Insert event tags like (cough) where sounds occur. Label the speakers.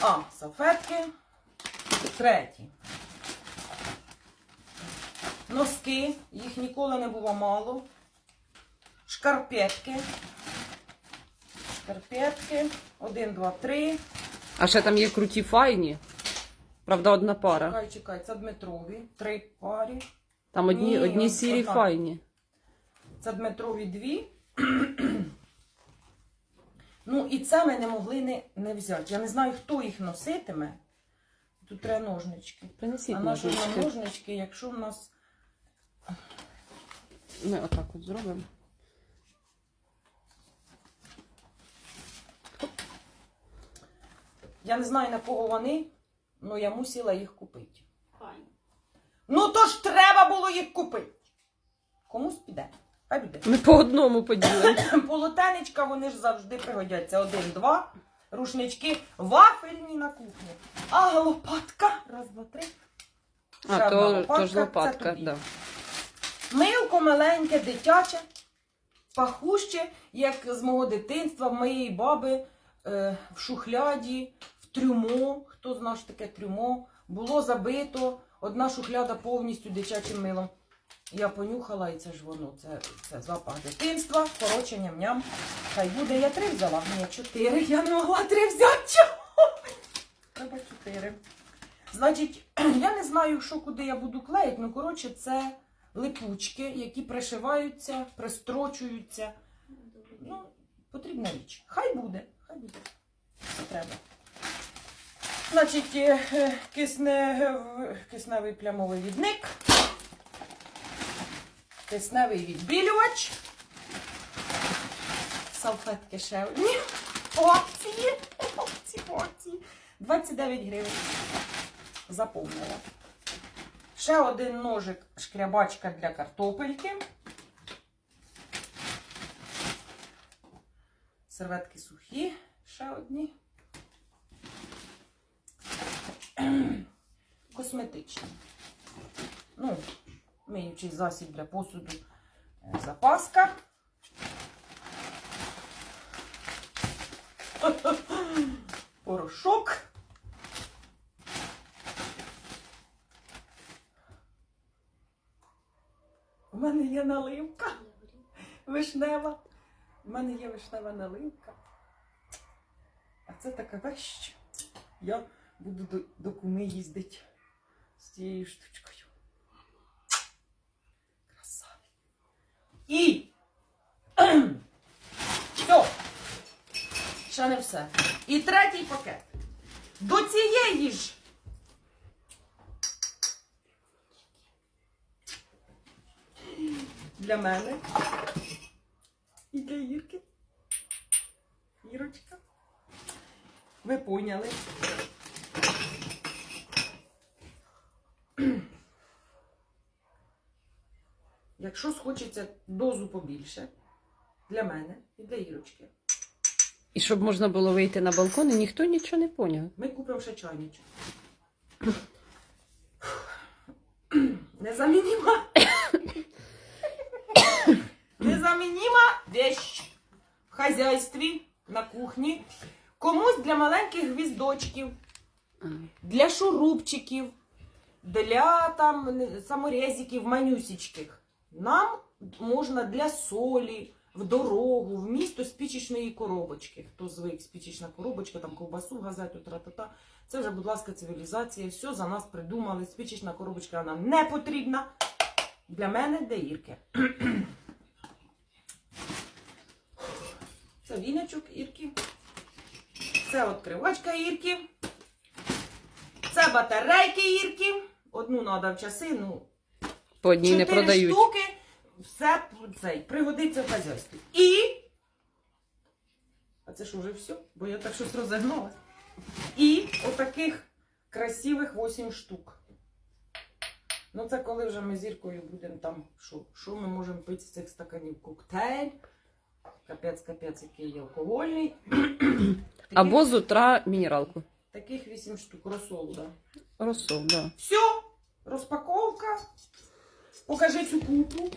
Speaker 1: А, салфетки. Треті. Носки, їх ніколи не було мало. Шкарпетки. Шкарпетки. Один, два, три.
Speaker 2: А ще там є круті файні. Правда, одна пара.
Speaker 1: Чекай, чекай, це Дмитрові. Три парі.
Speaker 2: Там одні,
Speaker 1: Ні,
Speaker 2: одні сірі
Speaker 1: одна.
Speaker 2: файні.
Speaker 1: Це Дмитрові дві. Ну, і це ми не могли не, не взяти. Я не знаю, хто їх носитиме. Тут треба ножнички.
Speaker 2: Принесіть
Speaker 1: а наші
Speaker 2: ножички.
Speaker 1: ножнички, якщо в нас.
Speaker 2: Ми отак от зробимо.
Speaker 1: Я не знаю на кого вони, але я мусила їх купити. Ну то ж треба було їх купити. Комусь піде.
Speaker 2: Ми по одному поділимо. (laughs)
Speaker 1: Полотенечка, вони ж завжди пригодяться. Один, два. Рушнички вафельні на кухні. А лопатка. Раз, два, три. Ще
Speaker 2: А,
Speaker 1: одна
Speaker 2: то,
Speaker 1: лопатка,
Speaker 2: то ж лопатка,
Speaker 1: тобі.
Speaker 2: да.
Speaker 1: Милко маленьке, дитяче, пахуще, як з мого дитинства, в моєї баби е, в шухляді, в трюмо. Хто знає, що таке трюмо? Було забито одна шухляда повністю дитячим милом. Я понюхала, і це ж воно, це, це запах дитинства, коротше, ням-ням. Хай буде, я три взяла. Ні, чотири. Я не могла три взяти. Чого? Треба чотири. Значить, (clears throat) я не знаю, що куди я буду клеїти, ну коротше, це липучки, які пришиваються, пристрочуються. Ну, потрібна річ. Хай буде, хай буде. Це треба. Значить, е, е, кисне, е, кисневий плямовий відник, кисневий відбілювач, салфетки ще одні. Опції, опції, опції. 29 гривень. Заповнила. Ще один ножик шкрябачка для картопельки. Серветки сухі, ще одні. Косметичні. Ну, миючий засіб для посуду. е, Запаска. (laughs) Порошок. У мене є наливка вишнева. У мене є вишнева наливка. А це така вещь. Я буду до, до куми їздити з цією штучкою. І (clears throat) все. Ще не все. І третій пакет. До цієї ж. Для мене. І для Ірки. Ірочка. Ви поняли. Якщо схочеться дозу побільше, для мене і для Ірочки,
Speaker 2: І щоб можна було вийти на балкон, і ніхто нічого не поняв.
Speaker 1: ми купимо ще чайничок. Незамінима. Незамінима вещь в хазяйстві, на кухні. Комусь для маленьких гвіздочків, для шурупчиків, для там саморезиків манюсічких. Нам можна для солі, в дорогу, в місто спічечної коробочки. Хто звик спічечна коробочка, там ковбасу, газету, тра-та-та. Це вже, будь ласка, цивілізація. Все за нас придумали. Спічечна коробочка вона не потрібна. Для мене для Ірки. Це віночок Ірки. Це відкривачка Ірки. Це батарейки Ірки. Одну треба в часи, ну,
Speaker 2: По одній не
Speaker 1: чотири
Speaker 2: продають.
Speaker 1: штуки. Все цей, пригодиться в хазяйстві. І. А це ж уже все, бо я так щось розігналась. І отаких красивих 8 штук. Ну, це коли вже ми з Іркою будемо там, що, що ми можемо пити з цих стаканів? Коктейль. Капець, капець, який є алкогольний. (clears throat)
Speaker 2: Або з утра мінералку.
Speaker 1: Таких 8 штук розсолу, да.
Speaker 2: Розсол, да.
Speaker 1: Все, розпаковка. Qualquer o culto